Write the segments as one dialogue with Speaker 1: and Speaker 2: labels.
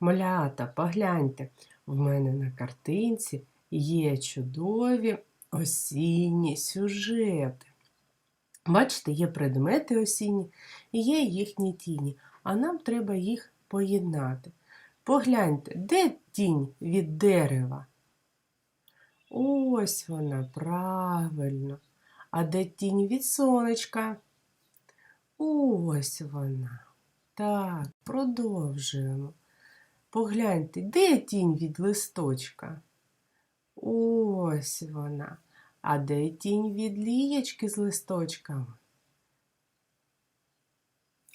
Speaker 1: Малята, погляньте, в мене на картинці є чудові осінні сюжети. Бачите, є предмети осінні і є їхні тіні, а нам треба їх поєднати. Погляньте, де тінь від дерева? Ось вона, правильно. А де тінь від сонечка? Ось вона. Так, продовжуємо. Погляньте, де тінь від листочка? Ось вона. А де тінь від лієчки з листочками?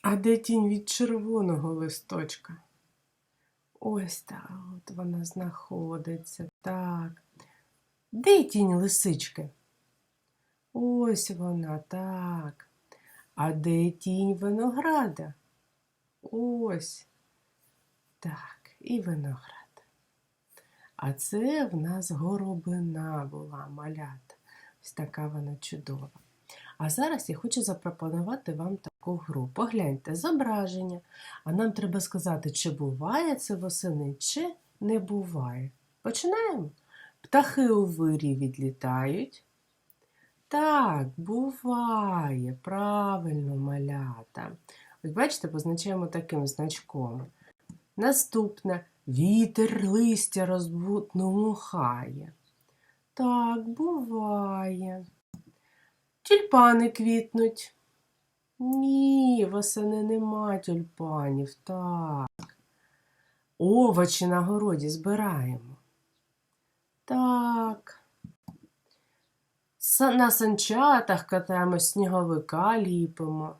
Speaker 1: А де тінь від червоного листочка? Ось так от вона знаходиться. Так. Де тінь лисички? Ось вона, так. А де тінь винограда? Ось. Так, і виноград. А це в нас горобина була малята. Ось така вона чудова. А зараз я хочу запропонувати вам таку гру. Погляньте зображення, а нам треба сказати, чи буває це восени, чи не буває. Починаємо. Птахи у вирі відлітають. Так, буває, правильно, малята. Ось бачите, позначаємо таким значком. Наступне вітер листя розбутно мухає. Так, буває. Тюльпани квітнуть. Ні, восени нема тюльпанів, так. Овочі на городі збираємо. Так. На санчатах катаємо сніговика ліпимо.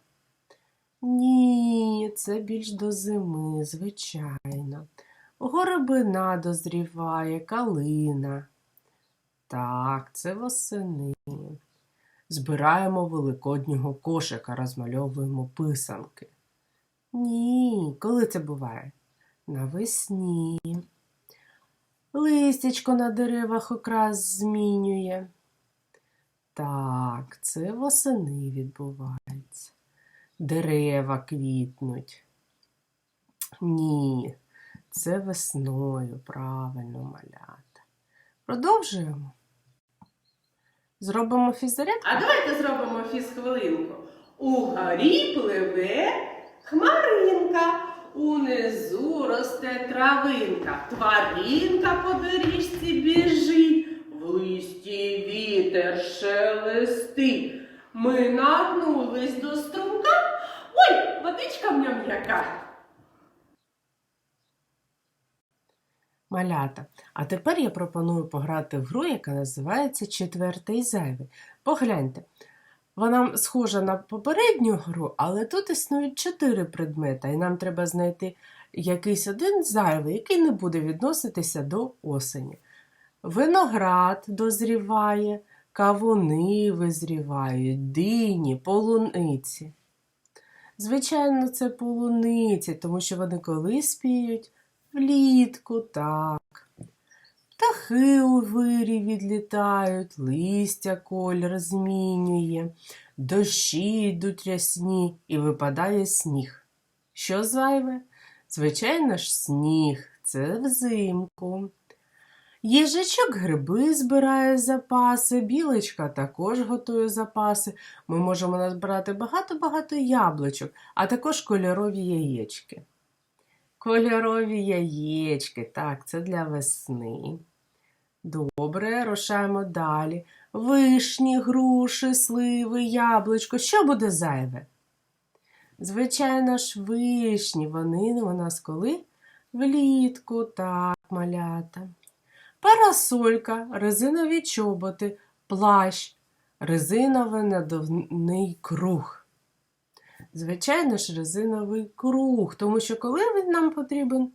Speaker 1: Ні, це більш до зими, звичайно. Горобина дозріває, калина. Так, це восени. Збираємо великоднього кошика, розмальовуємо писанки. Ні, коли це буває? Навесні. Листячко на деревах окрас змінює. Так, це восени відбувається. Дерева квітнуть. Ні, це весною, правильно, малята. Продовжуємо. Зробимо фіззарядку?
Speaker 2: А давайте зробимо фізхвилинку. Угорі пливе хмаринка, унизу росте травинка, тваринка по доріжці біжить, в листі вітер шелестить. Ми нагнулись до струмка. Ой, водичка в ньому яка.
Speaker 1: Малята. А тепер я пропоную пограти в гру, яка називається Четвертий зайвий. Погляньте, вона схожа на попередню гру, але тут існують чотири предмета, і нам треба знайти якийсь один зайвий, який не буде відноситися до осені. Виноград дозріває, кавуни визрівають, дині, полуниці. Звичайно, це полуниці, тому що вони коли спіють? Влітку, так. Птахи у вирі відлітають, листя колір змінює, дощі йдуть рясні і випадає сніг. Що зайве? Звичайно ж, сніг, це взимку. Їжачок гриби збирає запаси, білочка також готує запаси. Ми можемо назбирати багато-багато яблучок, а також кольорові яєчки. Кольорові яєчки, так, це для весни. Добре, рушаємо далі. Вишні, груші, сливи, яблучко. Що буде зайве? Звичайно ж, вишні, вони у нас коли? Влітку, так, малята. Парасолька, резинові чоботи, плащ, резиновий надувний круг. Звичайно ж, резиновий круг, тому що коли він нам потрібен?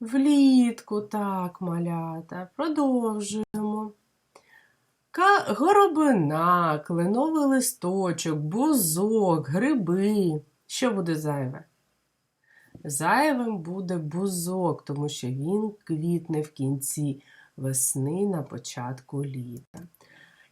Speaker 1: Влітку, так, малята. Продовжуємо. Горобина, кленовий листочок, бузок, гриби. Що буде зайве? Зайвим буде бузок, тому що він квітне в кінці весни на початку літа.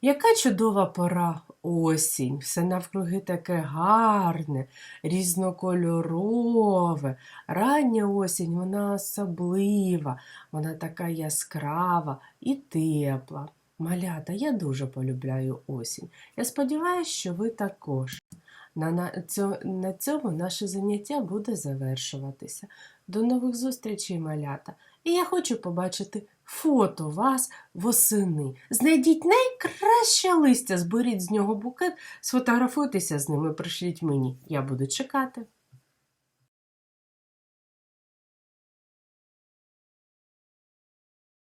Speaker 1: Яка чудова пора осінь, все навкруги таке гарне, різнокольорове. Рання осінь вона особлива, вона така яскрава і тепла. Малята, я дуже полюбляю осінь. Я сподіваюся, що ви також. На, цьому наше заняття буде завершуватися. До нових зустрічей, малята! І я хочу побачити фото вас восени. Знайдіть найкраще листя, зберіть з нього букет, сфотографуйтеся з ними, і пришліть мені. Я буду чекати.